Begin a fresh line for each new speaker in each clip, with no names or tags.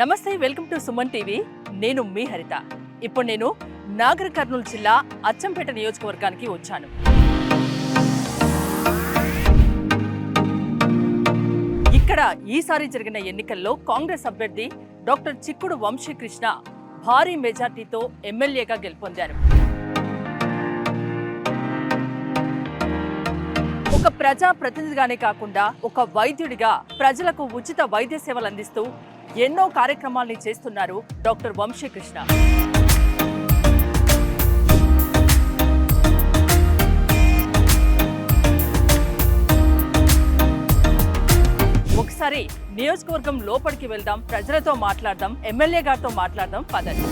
నమస్తే welcome to Suman TV. నేను మీ హరిత. ఇప్పుడు నేను నాగర్ కర్నూలు జిల్లా అచ్చంపేట నియోజకవర్గానికి వచ్చాను. ఇక్కడ ఈసారి జరిగిన ఎన్నికల్లో కాంగ్రెస్ అభ్యర్థి డాక్టర్ చిక్కుడు వంశీకృష్ణ భారీ మెజార్టీతో ఎమ్మెల్యేగా గెలుపొందారు. ఒక ప్రజా ప్రతినిధిగానే కాకుండా ఒక వైద్యుడిగా ప్రజలకు ఉచిత వైద్య సేవలు అందిస్తూ ఎన్నో కార్యక్రమాల్ని చేస్తున్నారు డాక్టర్ వంశీకృష్ణ. ఒకసారి నియోజకవర్గం లోపలికి వెళ్దాం ప్రజలతో మాట్లాడదాం ఎమ్మెల్యే గారితో మాట్లాడదాం పదండి.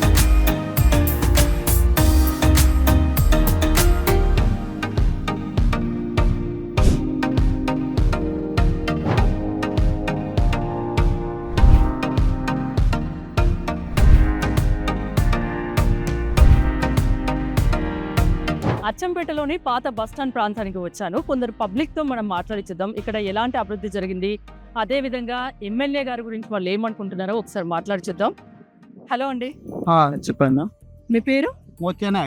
అచ్చంపేటలోని పాత బస్టాండ్ ప్రాంతానికి వచ్చాను. కొందరు పబ్లిక్తో మనం మాట్లాడించుద్దాం ఇక్కడ ఎలాంటి అభివృద్ధి జరిగింది? అదే విధంగా ఎమ్మెల్యే గారి గురించి వాళ్ళు ఏమనుకుంటున్నారో ఒకసారి మాట్లాడించుద్దాం హలో అండి.
చెప్పండి.
మీ పేరు?
ఓకేనా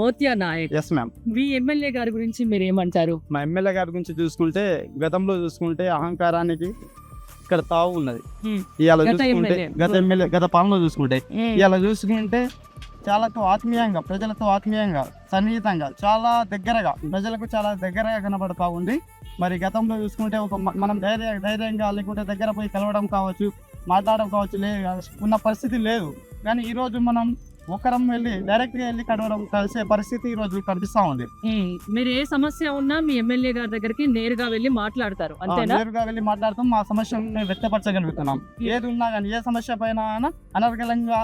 మోతియా నాయక్.
ఎస్ మ్యామ్
మీ ఎమ్మెల్యే గారి గురించి మీరు ఏమంటారు?
మా ఎమ్మెల్యే గారి గురించి చూసుకుంటే గతంలో చూసుకుంటే అహంకారానికి ఇక్కడ తావు ఉన్నది. ఇవాళ
గత
చూసుకుంటే
ఎమ్మెల్యే.
గత ఎమ్మెల్యే గత పాలనలో చూసుకుంటే ఇవాళ చూసుకుంటే చాలా ఆత్మీయంగా ప్రజలతో ఆత్మీయంగా సన్నిహితంగా చాలా దగ్గరగా ప్రజలకు చాలా దగ్గరగా కనబడతా ఉంది. మరి గతంలో చూసుకుంటే ఒక మనం ధైర్య ధైర్యంగా లేకుంటే దగ్గర పోయి కలవడం కావచ్చు మాట్లాడడం కావచ్చు లే ఉన్న పరిస్థితి లేదు. కానీ ఈ రోజు మనం ఒకరం వెళ్ళి డైరెక్ట్గా వెళ్ళి కలవడం కలిసే పరిస్థితి ఈ రోజు కనిపిస్తా ఉంది.
మీరు ఏ సమస్య ఉన్నా మీ ఎమ్మెల్యే గారి దగ్గరికి నేరుగా వెళ్ళి మాట్లాడతారు.
నేరుగా వెళ్ళి మాట్లాడుతాం మా సమస్యను వ్యక్తపరచగలుగుతున్నాం. ఏది ఉన్నా కానీ ఏ సమస్య పైన అయినా అనర్గళంగా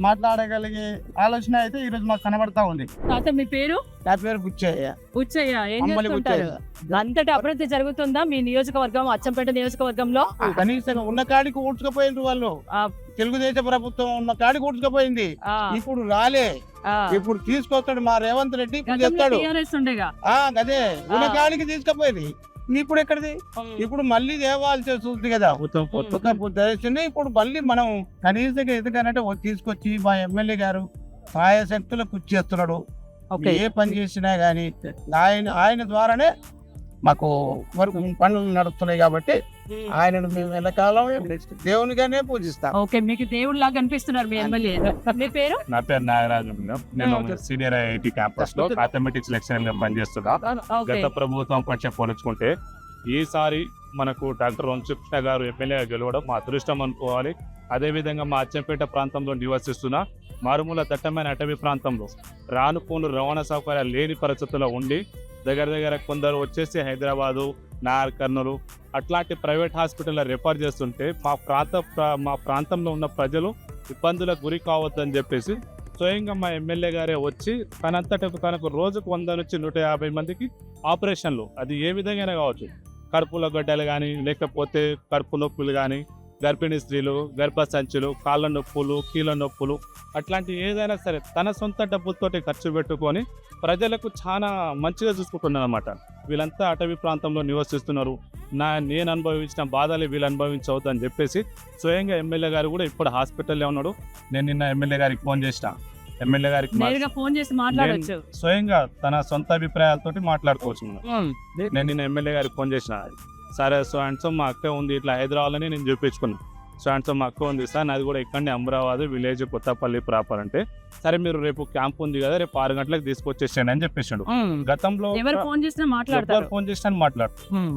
మాట్లాడగలిగే ఆలోచన అయితే ఈ రోజు మాకు కనబడతా ఉంది.
తాత మీ పేరు?
నా పేరు బుచ్చయ్య.
ఉచ్చయ్య ఏం
అమ్మలి
చేస్తుంటారు? అంతటి అభివృద్ధి జరుగుతుందా మీ నియోజకవర్గం అచ్చంపేట నియోజకవర్గంలో?
కనీసం ఉన్న కాడికి ఊడ్చుకపోయింది వాళ్ళు.
ఆ.
తెలుగుదేశం ప్రభుత్వం ఉన్న కాడికి ఊడ్చుకపోయింది.
ఆ,
ఇప్పుడు రాలే.
ఆ.
ఇప్పుడు తీసుకొస్తాడు మా రేవంత్ రెడ్డి ఇప్పుడు
గతంలో
చెప్తాడు.
టీఆర్ఎస్ ఉండేగా.
ఆ గదే. ఉన్న. కాడికి తీసుకుపోయింది. ఇప్పుడు ఎక్కడిది ఇప్పుడు మళ్ళీ దేవాల్సి వస్తుంది కదా. తెలిసింది ఇప్పుడు మళ్ళీ మనం కనీసం ఎందుకంటే తీసుకొచ్చి మా ఎమ్మెల్యే గారు సాయశక్తులు కృషి చేస్తున్నాడు. ఏ పని చేసినా గానీ ఆయన ఆయన ద్వారానే మాకు వరకు పనులు నడుస్తున్నాయి కాబట్టి ఆయనను మేము ఎల్లకాలం దేవునిగానే పూజిస్తాం.
ఓకే మీకు దేవుడు లాగా కనిపిస్తున్నారు మీ ఎమ్మెల్యే మీ పేరు?
నా పేరు నాగరాజు. నేను. సీనియర్ ఐఐటి క్యాంపస్లో మ్యాథమెటిక్స్ లెక్చరర్గా పనిచేస్తున్నా. గత ప్రభుత్వం కొంచెం పోల్చుకుంటే ఈసారి మనకు డాక్టర్ వంశకృష్ణ గారు ఎమ్మెల్యేగా గెలవడం మా అదృష్టం అనుకోవాలి. అదే విధంగా మా అచ్చంపేట ప్రాంతంలో నివసిస్తున్న మారుమూల దట్టమైన అటవీ ప్రాంతంలో రాను పోను రవాణా సౌకర్యాలు లేని పరిస్థితుల్లో ఉండి దగ్గర దగ్గర కొందరు వచ్చేసి హైదరాబాదు నార్ కర్నూలు అట్లాంటి ప్రైవేట్ హాస్పిటల్లో రెఫర్ చేస్తుంటే మా ప్రాంత మా ప్రాంతంలో ఉన్న ప్రజలు ఇబ్బందులకు గురి కావద్దని చెప్పేసి స్వయంగా మా ఎమ్మెల్యే గారే వచ్చి తనంతట తనకు రోజుకు వంద నుంచి నూట యాభై మందికి ఆపరేషన్లు. అది ఏ విధంగా కావచ్చు. కడుపులో గడ్డలు కానీ లేకపోతే కడుపు నొప్పులు కానీ గర్భిణీ స్త్రీలు గర్భసంచులు కాళ్ళ నొప్పులు కీళ్ళ నొప్పులు అట్లాంటి ఏదైనా సరే తన సొంత డబ్బులతోటి ఖర్చు పెట్టుకొని ప్రజలకు చాలా మంచిగా చూసుకుంటున్నారు అనమాట వీళ్ళంతా అటవీ ప్రాంతంలో నివసిస్తున్నారు. నా నేను అనుభవించిన బాధలు వీళ్ళు అనుభవించవద్దు అని చెప్పేసి స్వయంగా ఎమ్మెల్యే గారు కూడా ఇప్పుడు హాస్పిటల్లో ఉన్నాడు. నేను నిన్న ఎమ్మెల్యే గారికి ఫోన్ చేసిన. ఎమ్మెల్యే గారికి
ఫోన్ చేసి మాట్లాడొచ్చు.
స్వయంగా తన సొంత అభిప్రాయాలతోటి మాట్లాడుకోవచ్చు నేను నిన్న ఎమ్మెల్యే గారికి ఫోన్ చేసిన. సరే సో అండ్ సో మా అక్క ఉంది ఇట్లా హైదరాబాద్లోనే నేను చూపించుకున్నాను సో అండ్ సో మా అక్క ఉంది సార్ నాది కూడా ఇక్కడనే అమరావతి విలేజ్ కొత్తపల్లి ప్రాపర్ అంటే. సరే మీరు రేపు క్యాంప్ ఉంది కదా రేపు ఆరు గంటలకు తీసుకొచ్చేసేయండి అని చెప్పేసాడు. గతంలో
ఎవరు ఫోన్ చేసినా మాట్లాడతారు.
ఫోన్ చేసినా మాట్లాడు.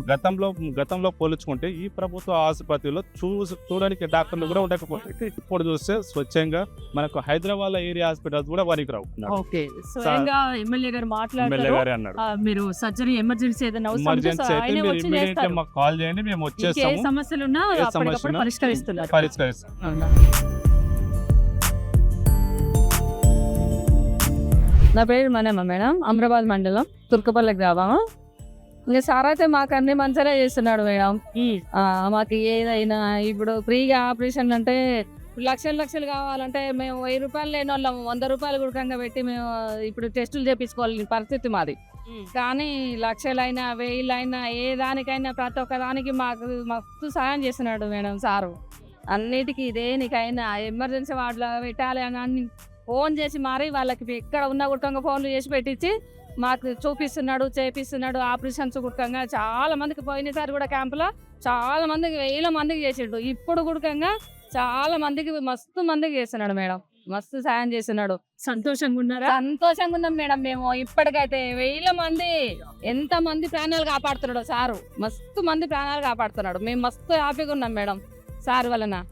గతంలో గతంలో పోల్చుకుంటే ఈ ప్రభుత్వ ఆసుపత్రిలో చూసి చూడడానికి డాక్టర్లు కూడా ఉండకపోతే ఇప్పుడు చూస్తే స్వచ్ఛంగా మనకు హైదరాబాద్ ఏరియా హాస్పిటల్స్ కూడా వారికి రావు
ఎమ్మెల్యే గారు ఆ, మీరు సర్జరీ ఎమర్జెన్సీ ఏదైనా
ఎమర్జెన్సీ మాకు కాల్ చేయండి మేము
ఇంకే
వచ్చేస్తాము.
సమస్యలు పరిష్కరిస్తున్నారు.
పరిష్కరిస్తాం.
నా పేరు మనమ్మ మేడం అమరాబాద్ మండలం తుర్కపల్లి గ్రామం ఇంకా సార్ అయితే మాకు అన్ని మంచిగా చేస్తున్నాడు మేడం. మాకు ఏదైనా ఇప్పుడు ఫ్రీగా ఆపరేషన్ అంటే లక్షలు లక్షలు కావాలంటే మేము వెయ్యి రూపాయలు లేని వాళ్ళం వంద రూపాయలు గుడకంగా పెట్టి మేము ఇప్పుడు టెస్టులు చేపించుకోవాలి పరిస్థితి మాది. కానీ లక్షలైనా వేలైనా ఏ దానికైనా ప్రతి ఒక్క దానికి మాకు మస్తు సాయం చేస్తున్నాడు మేడం సారు. అన్నిటికీ దేనికైనా ఎమర్జెన్సీ వార్డులో పెట్టాలి అని అన్ని ఫోన్ చేసి మరి వాళ్ళకి ఎక్కడ ఉన్నా గుట్టంగా ఫోన్లు చేసి పెట్టించి మాకు చూపిస్తున్నాడు చేపిస్తున్నాడు ఆపరేషన్స్ గుట్టంగా చాలా మందికి పోయినసారి కూడా క్యాంపులో. చాలా మందికి వేల మందికి చేసిండు. ఇప్పుడు గుడకంగా చాలా మందికి మస్తు మందికి చేస్తున్నాడు మేడం. మస్తు సాయం చేస్తున్నాడు.
సంతోషంగా ఉన్నారా?
సంతోషంగా ఉన్నాం మేడం మేము. ఇప్పటికైతే వేల మంది ఎంత మంది ప్రాణాలు కాపాడుతున్నాడు సారు. మస్తు మంది ప్రాణాలు కాపాడుతున్నాడు. మేము మస్తు హ్యాపీగా ఉన్నాం మేడం సార్ వలన.